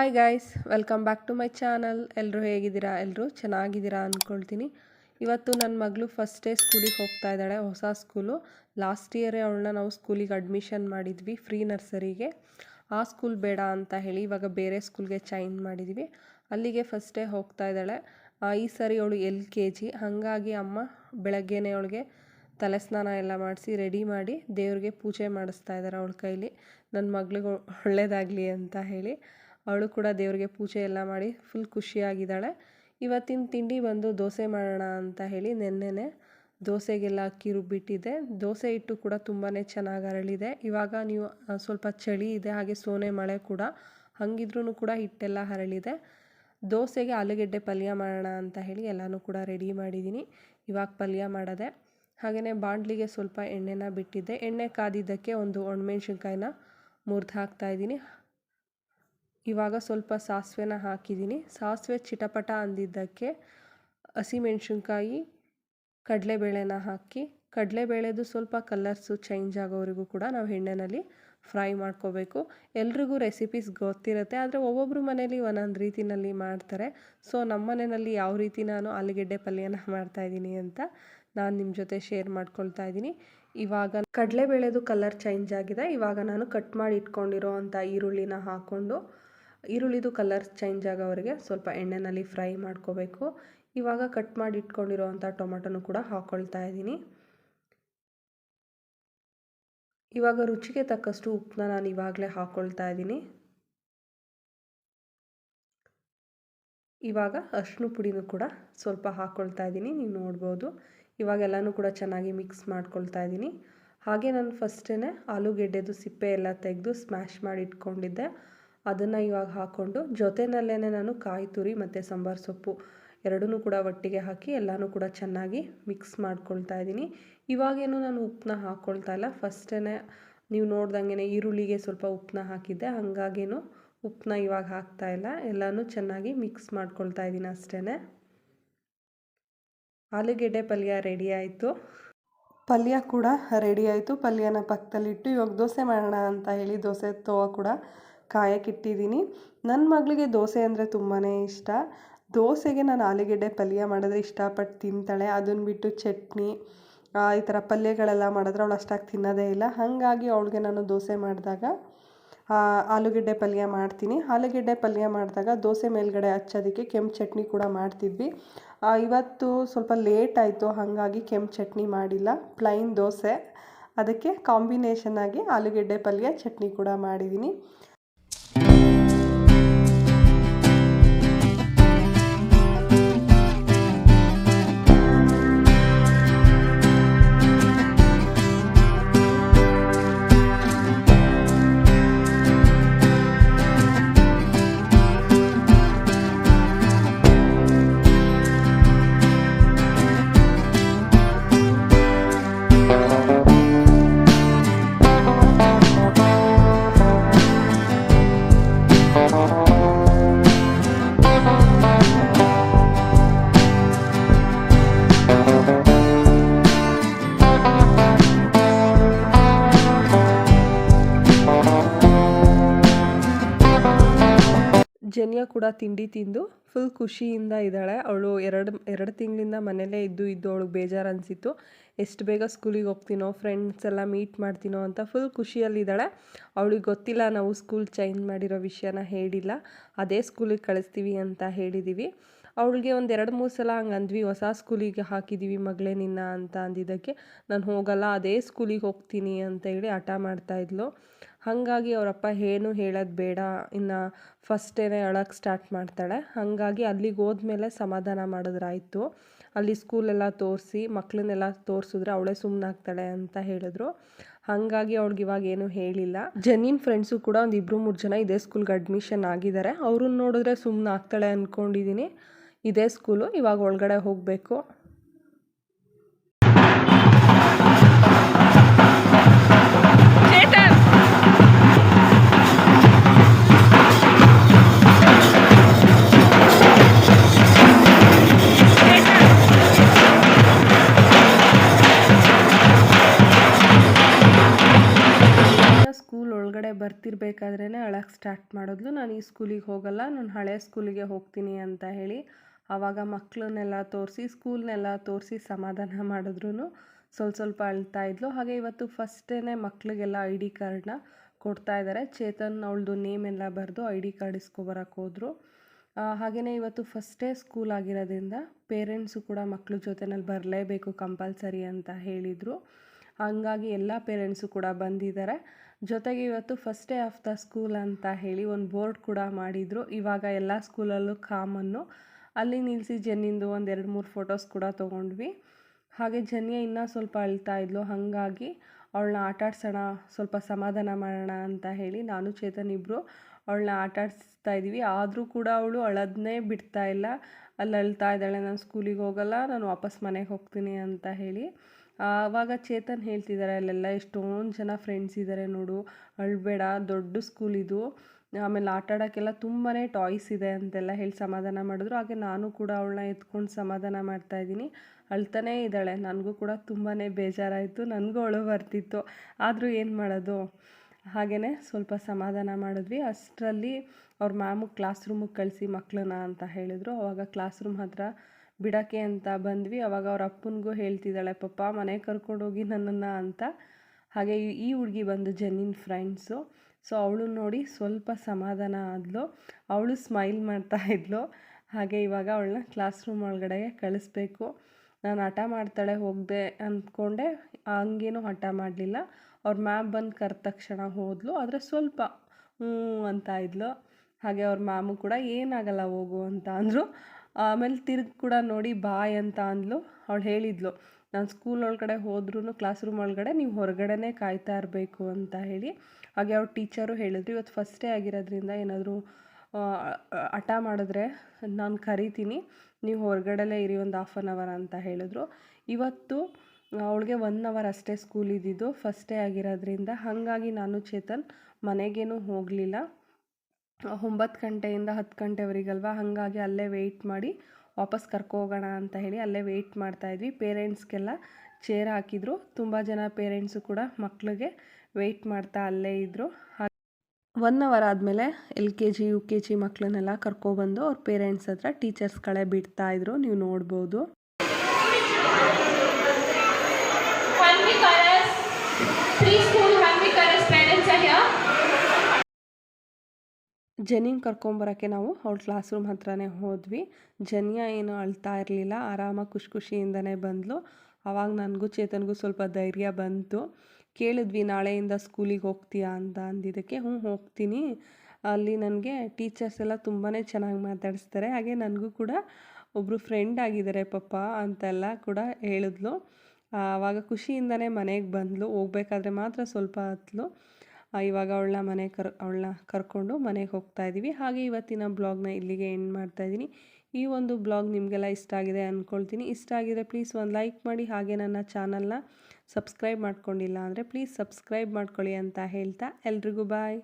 Hi guys welcome back to my channel ಎಲ್ಲರೂ ಹೇಗಿದ್ದೀರಾ? ಎಲ್ಲರೂ ಚೆನ್ನಾಗಿದ್ದೀರಾ ಅಂದ್ಕೊಳ್ತೀನಿ. ಇವತ್ತು ನನ್ನ ಮಗಳು ಫಸ್ಟ್ ಡೇ ಸ್ಕೂಲಿಗೆ ಹೋಗ್ತಾ ಇದ್ದಾಳೆ, ಹೊಸ ಸ್ಕೂಲು ಲಾಸ್ಟ್ ಇಯರೇ ಅವಳನ್ನ ನಾವು ಸ್ಕೂಲಿಗೆ ಅಡ್ಮಿಷನ್ ಮಾಡಿದ್ವಿ ಫ್ರೀ ನರ್ಸರಿಗೆ. ಆ ಸ್ಕೂಲ್ ಬೇಡ ಅಂತ ಹೇಳಿ ಇವಾಗ ಬೇರೆ ಸ್ಕೂಲ್ಗೆ ಚೈನ್ ಮಾಡಿದ್ವಿ. ಅಲ್ಲಿಗೆ ಫಸ್ಟ್ ಡೇ ಹೋಗ್ತಾ ಇದ್ದಾಳೆ. ಈ ಸರಿ ಅವಳು ಎಲ್ ಕೆ ಜಿ ಹಾಗಾಗಿ ಅಮ್ಮ ಬೆಳಗ್ಗೆನೇ ಅವಳಿಗೆ ತಲೆ ಸ್ನಾನ ಎಲ್ಲ ಮಾಡಿಸಿ ರೆಡಿ ಮಾಡಿ ದೇವ್ರಿಗೆ ಪೂಜೆ ಮಾಡಿಸ್ತಾ ಇದ್ದಾರೆ ಅವಳ ಕೈಲಿ. ನನ್ನ ಮಗಳಿಗೆ ಒಳ್ಳೆಯದಾಗಲಿ ಅಂತ ಹೇಳಿ. ಅವಳು ಕೂಡ ದೇವರಿಗೆ ಪೂಜೆ ಎಲ್ಲ ಮಾಡಿ ಫುಲ್ ಖುಷಿಯಾಗಿದ್ದಾಳೆ. ಇವತ್ತಿನ ತಿಂಡಿ ಬಂದು ದೋಸೆ ಮಾಡೋಣ ಅಂತ ಹೇಳಿ ನೆನ್ನೆನೆ ದೋಸೆಗೆಲ್ಲ ಅಕ್ಕಿ ರುಬ್ಬಿಟ್ಟಿದ್ದೆ. ದೋಸೆ ಹಿಟ್ಟು ಕೂಡ ತುಂಬಾ ಚೆನ್ನಾಗಿ ಅರಳಿದೆ. ಇವಾಗ ನೀವು ಸ್ವಲ್ಪ ಚಳಿ ಇದೆ, ಹಾಗೆ ಸೋನೆ ಮಳೆ ಕೂಡ ಹಂಗಿದ್ರೂ ಕೂಡ ಹಿಟ್ಟೆಲ್ಲ ಹರಳಿದೆ ದೋಸೆಗೆ ಆಲೂಗೆಡ್ಡೆ ಪಲ್ಯ ಮಾಡೋಣ ಅಂತ ಹೇಳಿ ಎಲ್ಲನೂ ಕೂಡ ರೆಡಿ ಮಾಡಿದ್ದೀನಿ ಇವಾಗ ಪಲ್ಯ ಮಾಡೋದೆ. ಹಾಗೆಯೇ ಬಾಂಡ್ಲಿಗೆ ಸ್ವಲ್ಪ ಎಣ್ಣೆನ ಬಿಟ್ಟಿದ್ದೆ. ಎಣ್ಣೆ ಕಾದಿದ್ದಕ್ಕೆ ಒಂದು ಒಣಮೆಣ್ಸಿನ್ಕಾಯಿನ ಮುರಿದು ಹಾಕ್ತಾಯಿದ್ದೀನಿ ಇವಾಗ ಸ್ವಲ್ಪ ಸಾಸಿವೆನ ಹಾಕಿದ್ದೀನಿ. ಸಾಸಿವೆ ಚಿಟಪಟ ಅಂದಿದ್ದಕ್ಕೆ ಹಸಿಮೆಣ್ಸಿನ್ಕಾಯಿ ಕಡಲೆಬೇಳೆನ ಹಾಕಿ, ಕಡಲೆಬೇಳೆದು ಸ್ವಲ್ಪ ಕಲರ್ಸು ಚೇಂಜ್ ಆಗೋವರೆಗೂ ಕೂಡ ನಾವು ಎಣ್ಣೆಯಲ್ಲಿ ಫ್ರೈ ಮಾಡ್ಕೋಬೇಕು. ಎಲ್ರಿಗೂ ರೆಸಿಪೀಸ್ ಗೊತ್ತಿರುತ್ತೆ, ಆದರೆ ಒಬ್ಬೊಬ್ಬರು ಮನೇಲಿ ಒಂದೊಂದು ರೀತಿನಲ್ಲಿ ಮಾಡ್ತಾರೆ. ಸೊ, ನಮ್ಮ ಮನೆಯಲ್ಲಿ ಯಾವ ರೀತಿ ನಾನು ಆಲೂಗೆಡ್ಡೆ ಪಲ್ಯನ ಮಾಡ್ತಾಯಿದ್ದೀನಿ ಅಂತ ನಾನು ನಿಮ್ಮ ಜೊತೆ ಶೇರ್ ಮಾಡ್ಕೊಳ್ತಾ ಇದ್ದೀನಿ. ಇವಾಗ ಕಡಲೆಬೇಳೆದು ಕಲರ್ ಚೇಂಜ್ ಆಗಿದೆ. ಇವಾಗ ನಾನು ಕಟ್ ಮಾಡಿ ಇಟ್ಕೊಂಡಿರೋ ಅಂಥ ಈರುಳ್ಳಿನ ಹಾಕ್ಕೊಂಡು ಈರುಳ್ಳಿದು ಕಲರ್ ಚೇಂಜ್ ಆಗೋವರೆಗೆ ಸ್ವಲ್ಪ ಎಣ್ಣೆಯಲ್ಲಿ ಫ್ರೈ ಮಾಡ್ಕೋಬೇಕು. ಇವಾಗ ಕಟ್ ಮಾಡಿ ಇಟ್ಕೊಂಡಿರೋವಂಥ ಟೊಮೊಟೊನು ಕೂಡ ಹಾಕ್ಕೊಳ್ತಾ ಇದ್ದೀನಿ. ಇವಾಗ ರುಚಿಗೆ ತಕ್ಕಷ್ಟು ಉಪ್ಪನ್ನ ನಾನು ಇವಾಗಲೇ ಹಾಕ್ಕೊಳ್ತಾ ಇದ್ದೀನಿ. ಇವಾಗ ಅರಿಶಿನ ಪುಡಿನೂ ಕೂಡ ಸ್ವಲ್ಪ ಹಾಕ್ಕೊಳ್ತಾ ಇದ್ದೀನಿ, ನೀವು ನೋಡ್ಬೋದು. ಇವಾಗ ಎಲ್ಲನೂ ಕೂಡ ಚೆನ್ನಾಗಿ ಮಿಕ್ಸ್ ಮಾಡ್ಕೊಳ್ತಾ ಇದ್ದೀನಿ. ಹಾಗೆ ನಾನು ಫಸ್ಟೇ ಆಲೂಗೆಡ್ಡೆದು ಸಿಪ್ಪೆ ಎಲ್ಲ ತೆಗೆದು ಸ್ಮ್ಯಾಶ್ ಮಾಡಿ ಇಟ್ಕೊಂಡಿದ್ದೆ. ಅದನ್ನು ಇವಾಗ ಹಾಕ್ಕೊಂಡು ಜೊತೆನಲ್ಲೇ ನಾನು ಕಾಯಿ ತುರಿ ಮತ್ತು ಸಾಂಬಾರು ಸೊಪ್ಪು ಎರಡೂ ಕೂಡ ಒಟ್ಟಿಗೆ ಹಾಕಿ ಎಲ್ಲನೂ ಕೂಡ ಚೆನ್ನಾಗಿ ಮಿಕ್ಸ್ ಮಾಡ್ಕೊಳ್ತಾ ಇದ್ದೀನಿ. ಇವಾಗೇನು ನಾನು ಉಪ್ಪನ್ನ ಹಾಕ್ಕೊಳ್ತಾ ಇಲ್ಲ. ಫಸ್ಟೇ ನೀವು ನೋಡ್ದಂಗೆ ಈರುಳ್ಳಿಗೆ ಸ್ವಲ್ಪ ಉಪ್ಪನ್ನ ಹಾಕಿದ್ದೆ. ಹಾಗಾಗೇನು ಉಪ್ಪನ್ನ ಇವಾಗ ಹಾಕ್ತಾ ಇಲ್ಲ. ಎಲ್ಲನೂ ಚೆನ್ನಾಗಿ ಮಿಕ್ಸ್ ಮಾಡ್ಕೊಳ್ತಾ ಇದ್ದೀನಿ ಅಷ್ಟೇ ಆಲೂಗೆಡ್ಡೆ ಪಲ್ಯ ರೆಡಿ ಆಯಿತು. ಪಲ್ಯ ಕೂಡ ರೆಡಿ ಆಯಿತು. ಪಲ್ಯನ ಪಕ್ಕದಲ್ಲಿಟ್ಟು ಇವಾಗ ದೋಸೆ ಮಾಡೋಣ ಅಂತ ಹೇಳಿ ದೋಸೆ ತೋವ ಕೂಡ ಕಾಯಕ್ಕಿಟ್ಟಿದ್ದೀನಿ ನನ್ನ ಮಗಳಿಗೆ ದೋಸೆ ಅಂದರೆ ತುಂಬಾ ಇಷ್ಟ. ದೋಸೆಗೆ ನಾನು ಆಲೂಗೆಡ್ಡೆ ಪಲ್ಯ ಮಾಡಿದ್ರೆ ಇಷ್ಟಪಟ್ಟು ತಿಂತಾಳೆ. ಅದನ್ನು ಬಿಟ್ಟು ಚಟ್ನಿ ಈ ಥರ ಪಲ್ಯಗಳೆಲ್ಲ ಮಾಡಿದ್ರೆ ಅವಳು ಅಷ್ಟಾಗಿ ತಿನ್ನೋದೇ ಇಲ್ಲ. ಹಾಗಾಗಿ ಅವಳಿಗೆ ನಾನು ದೋಸೆ ಮಾಡಿದಾಗ ಆಲೂಗೆಡ್ಡೆ ಪಲ್ಯ ಮಾಡ್ತೀನಿ. ಆಲೂಗೆಡ್ಡೆ ಪಲ್ಯ ಮಾಡಿದಾಗ ದೋಸೆ ಮೇಲ್ಗಡೆ ಹಚ್ಚೋದಕ್ಕೆ ಕೆಂಪು ಚಟ್ನಿ ಕೂಡ ಮಾಡ್ತಿದ್ವಿ. ಇವತ್ತು ಸ್ವಲ್ಪ ಲೇಟ್ ಆಯಿತು, ಹಾಗಾಗಿ ಕೆಂಪು ಚಟ್ನಿ ಮಾಡಿಲ್ಲ. ಪ್ಲೈನ್ ದೋಸೆ. ಅದಕ್ಕೆ ಕಾಂಬಿನೇಷನ್ ಆಗಿ ಆಲೂಗೆಡ್ಡೆ ಪಲ್ಯ, ಚಟ್ನಿ ಕೂಡ ಮಾಡಿದ್ದೀನಿ. ಕೂಡ ತಿಂಡಿ ತಿಂದು ಫುಲ್ ಖುಷಿಯಿಂದ ಇದ್ದಾಳೆ. ಅವಳು ಎರಡು ಎರಡು ತಿಂಗಳಿಂದ ಮನೇಲೇ ಇದ್ದು ಇದ್ದು ಅವಳಿಗೆ ಬೇಜಾರು ಅನಿಸಿತ್ತು ಎಷ್ಟು ಬೇಗ ಸ್ಕೂಲಿಗೆ ಹೋಗ್ತೀನೋ ಫ್ರೆಂಡ್ಸ್ ಎಲ್ಲ ಮೀಟ್ ಮಾಡ್ತೀನೋ ಅಂತ ಫುಲ್ ಖುಷಿಯಲ್ಲಿದ್ದಾಳೆ ಅವಳಿಗೆ ಗೊತ್ತಿಲ್ಲ ನಾವು ಸ್ಕೂಲ್ ಚೇಂಜ್ ಮಾಡಿರೋ ವಿಷಯನ ಹೇಳಿಲ್ಲ. ಅದೇ ಸ್ಕೂಲಿಗೆ ಕಳಿಸ್ತೀವಿ ಅಂತ ಹೇಳಿದ್ದೀವಿ ಅವಳಿಗೆ ಒಂದು ಎರಡು, ಮೂರು ಸಲ ಹಂಗೆ ಅಂದ್ವಿ, ಹೊಸ ಸ್ಕೂಲಿಗೆ ಹಾಕಿದ್ದೀವಿ ಮಗಳೇ ನಿನ್ನ ಅಂತ ಅಂದಿದ್ದಕ್ಕೆ. ನಾನು ಹೋಗಲ್ಲ, ಅದೇ ಸ್ಕೂಲಿಗೆ ಹೋಗ್ತೀನಿ ಅಂತ ಹೇಳಿ ಹಠ ಮಾಡ್ತಾಯಿದ್ಲು ಹಾಗಾಗಿ ಅವರಪ್ಪ ಏನು ಹೇಳೋದು ಬೇಡ. ಇನ್ನು ಫಸ್ಟೇ ಅಳಕ್ಕೆ ಸ್ಟಾರ್ಟ್ ಮಾಡ್ತಾಳೆ. ಹಾಗಾಗಿ ಅಲ್ಲಿಗೆ ಹೋದ್ಮೇಲೆ ಸಮಾಧಾನ ಮಾಡಿದ್ರಾಯಿತು. ಅಲ್ಲಿ ಸ್ಕೂಲೆಲ್ಲ ತೋರಿಸಿ ಮಕ್ಕಳನ್ನೆಲ್ಲ ತೋರಿಸಿದ್ರೆ ಅವಳೇ ಸುಮ್ಮನಾಗ್ತಾಳೆ ಅಂತ ಹೇಳಿದ್ರು. ಹಾಗಾಗಿ ಅವಳಿಗೆ ಇವಾಗ ಏನು ಹೇಳಿಲ್ಲ. ಜೆನ್ನಿನ್ ಫ್ರೆಂಡ್ಸು ಕೂಡ ಒಂದು ಇಬ್ಬರು ಮೂರು ಜನ ಇದೇ ಸ್ಕೂಲ್ಗೆ ಅಡ್ಮಿಷನ್ ಆಗಿದ್ದಾರೆ ಅವ್ರನ್ನ ನೋಡಿದ್ರೆ ಸುಮ್ಮನೆ ಆಗ್ತಾಳೆ ಅಂದ್ಕೊಂಡಿದ್ದೀನಿ ಇದೇ ಸ್ಕೂಲು ಇವಾಗ ಒಳಗಡೆ ಹೋಗಬೇಕು. ಬರ್ತಿರ್ಬೇಕಾದ್ರೇ ಅಳಕ್ಕೆ ಸ್ಟಾರ್ಟ್ ಮಾಡಿದ್ಲು. ನಾನು ಈ ಸ್ಕೂಲಿಗೆ ಹೋಗಲ್ಲ, ನಾನು ಹಳೆ ಸ್ಕೂಲಿಗೆ ಹೋಗ್ತೀನಿ ಅಂತ ಹೇಳಿ ಆವಾಗ ಮಕ್ಕಳನ್ನೆಲ್ಲ ತೋರಿಸಿ ಸ್ಕೂಲ್ನೆಲ್ಲ ತೋರಿಸಿ ಸಮಾಧಾನ ಮಾಡಿದ್ರು ಸ್ವಲ್ಪ ಸ್ವಲ್ಪ ಅಳ್ತಾ ಇದ್ಲು. ಹಾಗೆ ಇವತ್ತು ಫಸ್ಟೇ ಮಕ್ಕಳಿಗೆಲ್ಲ ಐ ಡಿ ಕಾರ್ಡನ್ನ ಕೊಡ್ತಾ ಇದ್ದಾರೆ ಚೇತನ್ ಅವಳದು ನೇಮ್ ಎಲ್ಲ ಬರೆದು ಐ ಡಿ ಕಾರ್ಡ್ ಇಸ್ಕೊಬರಕ್ಕೆ ಹೋದರು. ಹಾಗೆಯೇ ಇವತ್ತು ಫಸ್ಟೇ ಸ್ಕೂಲ್ ಆಗಿರೋದ್ರಿಂದ ಪೇರೆಂಟ್ಸು ಕೂಡ ಮಕ್ಕಳ ಜೊತೆನಲ್ಲಿ ಬರಲೇಬೇಕು ಕಂಪಲ್ಸರಿ ಅಂತ ಹೇಳಿದರು. ಹಂಗಾಗಿ ಎಲ್ಲ ಪೇರೆಂಟ್ಸು ಕೂಡ ಬಂದಿದ್ದಾರೆ ಜೊತೆಗೆ ಇವತ್ತು first day of the school ಅಂತ ಹೇಳಿ ಒಂದು ಬೋರ್ಡ್ ಕೂಡ ಮಾಡಿದರು. ಇವಾಗ ಎಲ್ಲ ಸ್ಕೂಲಲ್ಲೂ ಕಾಮನ್ನು ಅಲ್ಲಿ ನಿಲ್ಲಿಸಿ ಜೆನ್ನಿಂದು ಒಂದು ಎರಡು ಮೂರು ಫೋಟೋಸ್ ಕೂಡ ತೊಗೊಂಡ್ವಿ. ಹಾಗೆ ಜನ್ಯ ಇನ್ನೂ ಸ್ವಲ್ಪ ಅಳ್ತಾ ಇದ್ಲು. ಹಾಗಾಗಿ ಅವಳನ್ನ ಆಟಾಡ್ಸೋಣ, ಸ್ವಲ್ಪ ಸಮಾಧಾನ ಮಾಡೋಣ ಅಂತ ಹೇಳಿ ನಾನು, ಚೇತನ್ ಇಬ್ಬರು ಅವಳನ್ನ ಆಟಾಡಿಸ್ತಾ ಇದ್ದೀವಿ ಆದರೂ ಕೂಡ ಅವಳು ಅಳದನ್ನೇ ಬಿಡ್ತಾ ಇಲ್ಲ. ಅಲ್ಲಿ ಅಳ್ತಾ ಇದ್ದಾಳೆ, ನಾನು ಸ್ಕೂಲಿಗೆ ಹೋಗಲ್ಲ, ನಾನು ವಾಪಸ್ ಮನೆಗೆ ಹೋಗ್ತೀನಿ ಅಂತ ಹೇಳಿ. ಆವಾಗ ಚೇತನ್ ಹೇಳ್ತಿದ್ದಾರೆ ಅಲ್ಲೆಲ್ಲ ಎಷ್ಟೊಂದು ಜನ ಫ್ರೆಂಡ್ಸ್ ಇದ್ದಾರೆ ನೋಡು. ಅಳ್ಬೇಡ, ದೊಡ್ಡ ಸ್ಕೂಲ್ ಇದು. ಆಮೇಲೆ ಆಟ ಆಡೋಕ್ಕೆಲ್ಲ ತುಂಬಾ ಟಾಯ್ಸ್ ಇದೆ ಅಂತೆಲ್ಲ ಹೇಳಿ ಸಮಾಧಾನ ಮಾಡಿದ್ರು. ಹಾಗೆ ನಾನು ಕೂಡ ಅವಳನ್ನ ಎತ್ಕೊಂಡು ಸಮಾಧಾನ ಮಾಡ್ತಾ ಇದ್ದೀನಿ. ಅಳ್ತಾನೇ ಇದ್ದಾಳೆ. ನನಗೂ ಕೂಡ ತುಂಬಾ ಬೇಜಾರಾಯಿತು. ನನಗೂ ಅಳು ಬರ್ತಿತ್ತು. ಆದರೂ ಏನು ಮಾಡೋದು? ಹಾಗೆಯೇ ಸ್ವಲ್ಪ ಸಮಾಧಾನ ಮಾಡಿದ್ವಿ. ಅಷ್ಟರಲ್ಲಿ ಅವ್ರ ಮ್ಯಾಮು ಕ್ಲಾಸ್ ರೂಮಿಗೆ ಕಳಿಸಿ ಮಕ್ಕಳನ್ನ ಅಂತ ಹೇಳಿದರು. ಅವಾಗ ಕ್ಲಾಸ್ ರೂಮ್ ಹತ್ರ ಬಿಡೋಕ್ಕೆ ಅಂತ ಬಂದ್ವಿ. ಅವಾಗ ಅವ್ರ ಅಪ್ಪನಿಗೂ ಹೇಳ್ತಿದ್ದಾಳೆ, ಪಪ್ಪ, ಮನೆಗೆ ಕರ್ಕೊಂಡೋಗಿ ನನ್ನನ್ನು ಅಂತ. ಹಾಗೆ ಈ ಹುಡುಗಿ ಬಂದು ಜೆನ್ನಿನ್ ಫ್ರೆಂಡ್ಸು ಸೊ ಅವಳು ನೋಡಿ ಸ್ವಲ್ಪ ಸಮಾಧಾನ ಆದಳು ಅವಳು ಸ್ಮೈಲ್ ಮಾಡ್ತಾ ಇದ್ಲು. ಹಾಗೆ ಇವಾಗ ಅವಳನ್ನ ಕ್ಲಾಸ್ ರೂಮ್ ಒಳಗಡೆಗೆ ಕಳಿಸ್ಬೇಕು. ನಾನು ಹಠ ಮಾಡ್ತಾಳೆ ಹೋಗದೆ ಅಂದ್ಕೊಂಡೆ ಹಂಗೇನು ಹಠ ಮಾಡಲಿಲ್ಲ. ಅವ್ರ ಮ್ಯಾಮ್ ಬಂದು ಕರೆದ ತಕ್ಷಣ ಹೋದ್ಲು. ಆದರೆ ಸ್ವಲ್ಪ ಹ್ಞೂ ಅಂತ ಇದ್ಲು. ಹಾಗೆ ಅವ್ರ ಮ್ಯಾಮು ಕೂಡ, ಏನಾಗಲ್ಲ ಹೋಗು ಅಂತ ಅಂದರು. ಆಮೇಲೆ ತಿರ್ಗಿ ಕೂಡ ನೋಡಿ ಬಾಯ್ ಅಂತ ಅಂದ್ಲು. ಅವಳು ಹೇಳಿದ್ಲು, ನಾನು ಸ್ಕೂಲ್ ಒಳಗಡೆ ಹೋದ್ರೂ ಕ್ಲಾಸ್ ರೂಮ್ ಒಳಗಡೆ ನೀವು ಹೊರಗಡೆನೇ ಕಾಯ್ತಾ ಇರಬೇಕು ಅಂತ ಹೇಳಿ. ಹಾಗೆ ಅವ್ರ ಟೀಚರು ಹೇಳಿದ್ರು, ಇವತ್ತು ಫಸ್ಟ್ ಆಗಿರೋದ್ರಿಂದ ಏನಾದರೂ ಹಠ ಮಾಡಿದ್ರೆ ನಾನು ಕರಿತೀನಿ, ನೀವು ಹೊರಗಡೆಲೇ ಇರಿ ಒಂದು ಹಾಫ್ ಆನ್ ಅವರ್ ಅಂತ ಹೇಳಿದ್ರು. ಇವತ್ತು ಅವಳಿಗೆ ಒನ್ ಅವರ್ ಅಷ್ಟೇ ಸ್ಕೂಲ್ ಇದ್ದಿದ್ದು ಫಸ್ಟ್ ಆಗಿರೋದ್ರಿಂದ ಹಾಗಾಗಿ ನಾನು ಚೇತನ್ ಮನೆಗೇನು ಹೋಗಲಿಲ್ಲ. ಒಂಬತ್ತು ಗಂಟೆಯಿಂದ ಹತ್ತು ಗಂಟೆವರೆಗಲ್ವ? ಹಾಗಾಗಿ ಅಲ್ಲೇ ವೆಯ್ಟ್ ಮಾಡಿ ವಾಪಸ್ ಕರ್ಕೊ ಹೋಗೋಣ ಅಂತ ಹೇಳಿ ಅಲ್ಲೇ ವೆಯ್ಟ್ ಮಾಡ್ತಾಯಿದ್ವಿ ಪೇರೆಂಟ್ಸ್ಗೆಲ್ಲ ಚೇರ್ ಹಾಕಿದ್ರು. ತುಂಬ ಜನ ಪೇರೆಂಟ್ಸು ಕೂಡ ಮಕ್ಕಳಿಗೆ ವೆಯ್ಟ್ ಮಾಡ್ತಾ ಅಲ್ಲೇ ಇದ್ದರು ಒನ್ ಅವರ್ ಆದಮೇಲೆ L K G, U K G ಮಕ್ಕಳನ್ನೆಲ್ಲ ಕರ್ಕೊಬಂದು ಅವ್ರ ಪೇರೆಂಟ್ಸ್ ಹತ್ರ ಟೀಚರ್ಸ್ಗಳೇ ಬಿಡ್ತಾಯಿದ್ರು ನೀವು ನೋಡ್ಬೋದು. ಜನಿನ್ ಕರ್ಕೊಂಬರೋಕ್ಕೆ ನಾವು ಅವ್ಳ ಕ್ಲಾಸ್ ರೂಮ್ ಹತ್ರನೇ ಹೋದ್ವಿ. ಜನ್ಯ ಏನು ಅಳ್ತಾ ಇರಲಿಲ್ಲ. ಆರಾಮಾಗಿ ಖುಷಿ ಖುಷಿಯಿಂದನೇ ಬಂದಳು ಆವಾಗ ನನಗೂ ಚೇತನ್ಗೂ ಸ್ವಲ್ಪ ಧೈರ್ಯ ಬಂತು. ಕೇಳಿದ್ವಿ, ನಾಳೆಯಿಂದ ಸ್ಕೂಲಿಗೆ ಹೋಗ್ತೀಯಾ ಅಂತ ಅಂದಿದ್ದಕ್ಕೆ, ಹ್ಞೂ, ಹೋಗ್ತೀನಿ. ಅಲ್ಲಿ ನನಗೆ ಟೀಚರ್ಸ್ ಎಲ್ಲ ತುಂಬಾ ಚೆನ್ನಾಗಿ ಮಾತಾಡಿಸ್ತಾರೆ. ಹಾಗೆ ನನಗೂ ಕೂಡ ಒಬ್ಬರು ಫ್ರೆಂಡ್ ಆಗಿದ್ದಾರೆ, ಪಪ್ಪ ಅಂತೆಲ್ಲ ಕೂಡ ಹೇಳಿದ್ಲು. ಆವಾಗ ಖುಷಿಯಿಂದನೇ ಮನೆಗೆ ಬಂದಳು ಹೋಗ್ಬೇಕಾದ್ರೆ ಮಾತ್ರ ಸ್ವಲ್ಪ ಹತ್ಲು. ಇವಾಗ ಅವಳನ್ನ ಮನೆ ಕರ್, ಅವಳನ್ನ ಕರ್ಕೊಂಡು ಮನೆಗೆ ಹೋಗ್ತಾ ಇದ್ದೀವಿ ಹಾಗೆ ಇವತ್ತಿನ ಬ್ಲಾಗ್ನ ಇಲ್ಲಿಗೆ ಎಂಡ್ ಮಾಡ್ತಾ ಇದ್ದೀನಿ ಈ ಒಂದು ಬ್ಲಾಗ್ ನಿಮಗೆಲ್ಲ ಇಷ್ಟ ಆಗಿದೆ ಅಂದ್ಕೊಳ್ತೀನಿ ಇಷ್ಟ ಆಗಿದೆ ಪ್ಲೀಸ್ ಒಂದು ಲೈಕ್ ಮಾಡಿ, ಹಾಗೆ ನನ್ನ ಚಾನಲ್ನ ಸಬ್ಸ್ಕ್ರೈಬ್ ಮಾಡ್ಕೊಂಡಿಲ್ಲ ಅಂದರೆ ಪ್ಲೀಸ್ ಸಬ್ಸ್ಕ್ರೈಬ್ ಮಾಡ್ಕೊಳ್ಳಿ ಅಂತ ಹೇಳ್ತಾ ಎಲ್ರಿಗೂ ಬಾಯ್